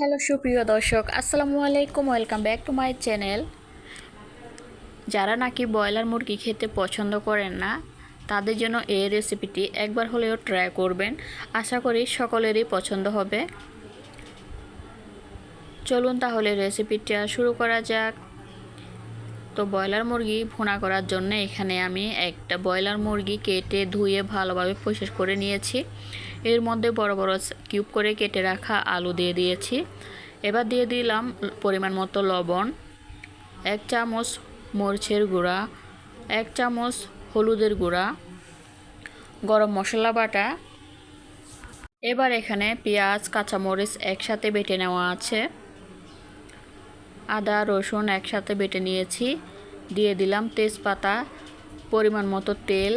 Hello সুপ্রিয় দর্শক, আসসালামু আলাইকুম, welcome back to my channel. যারা নাকি ব্রয়লার মুরগি খেতে পছন্দ করেন না, তাদের জন্য এই রেসিপিটি একবার হলেও ট্রাই করবেন। আশা করি সকলেরই পছন্দ হবে। চলুন তাহলে রেসিপিটা শুরু করা যাক। তো ব্রয়লার মুরগি ভুনা করার জন্য এখানে আমি একটা ব্রয়লার মুরগি কেটে ধুয়ে ভালোভাবে পরিষ্কার করে নিয়েছি। এর মধ্যে বড় বড় কিউব করে কেটে রাখা আলু দিয়ে দিয়েছি। এবার দিয়ে দিলাম পরিমাণ মতো লবণ, এক চামচ মরিচের গুঁড়া, এক চামচ হলুদের গুঁড়া, গরম মশলা বাটা। এবার এখানে পেঁয়াজ, কাঁচামরিচ একসাথে বেটে নেওয়া আছে। আদা, রসুন একসাথে বেটে নিয়েছি। দিয়ে দিলাম তেজপাতা পরিমাণ মতো তেল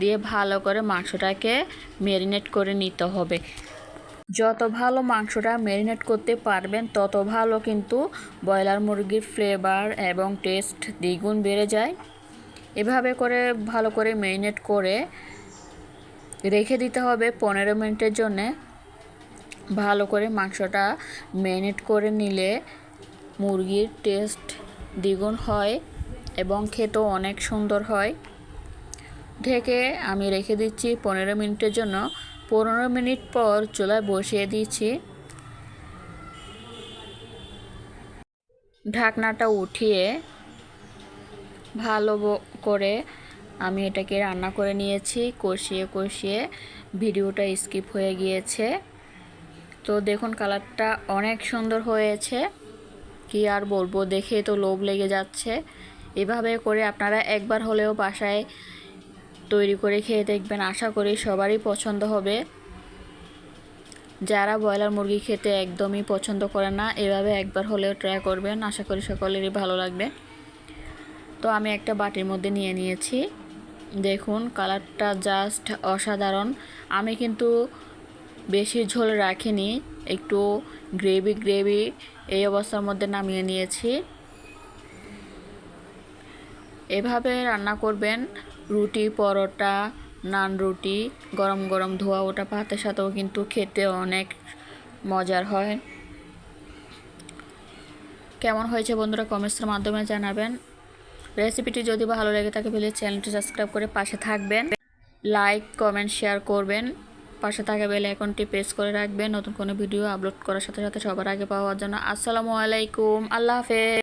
দিয়ে ভালো করে মাংসটাকে ম্যারিনেট করে নিতে হবে। যত ভালো মাংসটা ম্যারিনেট করতে পারবেন, তত ভালো কিন্তু ব্রয়লার মুরগির ফ্লেভার এবং টেস্ট দ্বিগুণ বেড়ে যায়। এভাবে করে ভালো করে ম্যারিনেট করে রেখে দিতে হবে পনেরো মিনিটের জন্যে। ভালো করে মাংসটা ম্যারিনেট করে নিলে মুরগির টেস্ট দ্বিগুণ হয়। এবং খেতেও অনেক সুন্দর হয়। ঢেকে আমি রেখে দিচ্ছি পনেরো মিনিটের জন্য। পনেরো মিনিট পর চুলায় বসিয়ে দিচ্ছি। ঢাকনাটা উঠিয়ে ভালো করে আমি এটাকে রান্না করে নিয়েছি। কষিয়ে কষিয়ে ভিডিওটা স্কিপ হয়ে গিয়েছে। তো দেখুন কালারটা অনেক সুন্দর হয়েছে। কি আর বলব, দেখে তো লোভ লেগে যাচ্ছে। এভাবে করে আপনারা একবার হলেও বাসায় তৈরি করে খেয়ে দেখবেন। আশা করি সবারই পছন্দ হবে। যারা ব্রয়লার মুরগি খেতে একদমই পছন্দ করে না, এভাবে একবার হলেও ট্রাই করবেন। আশা করি সকলেরই ভালো লাগবে। তো আমি একটা বাটির মধ্যে নিয়ে নিয়েছি। দেখুন, কালারটা জাস্ট অসাধারণ। আমি কিন্তু বেশি ঝোল রাখিনি, একটু গ্রেভি গ্রেভি এই অবস্থার মধ্যে নামিয়ে নিয়েছি। এভাবে রান্না করবেন। রুটি, পরোটা, নান রুটি, গরম গরম ধোয়া ওটা ভাতের সাথেও কিন্তু খেতে অনেক মজার হয়। কেমন হয়েছে বন্ধুরা কমেন্টসের মাধ্যমে জানাবেন। রেসিপিটি যদি ভালো লেগে থাকে প্লিজ চ্যানেলটি সাবস্ক্রাইব করে পাশে থাকবেন। লাইক কমেন্ট শেয়ার করবেন। পাশে থাকা বেল আইকনটি প্রেস করে রাখবেন। নতুন কোনো ভিডিও আপলোড করার সাথে সাথে সবার আগে পাওয়ার জন্য আসসালামু আলাইকুম। আল্লাহ হাফেজ।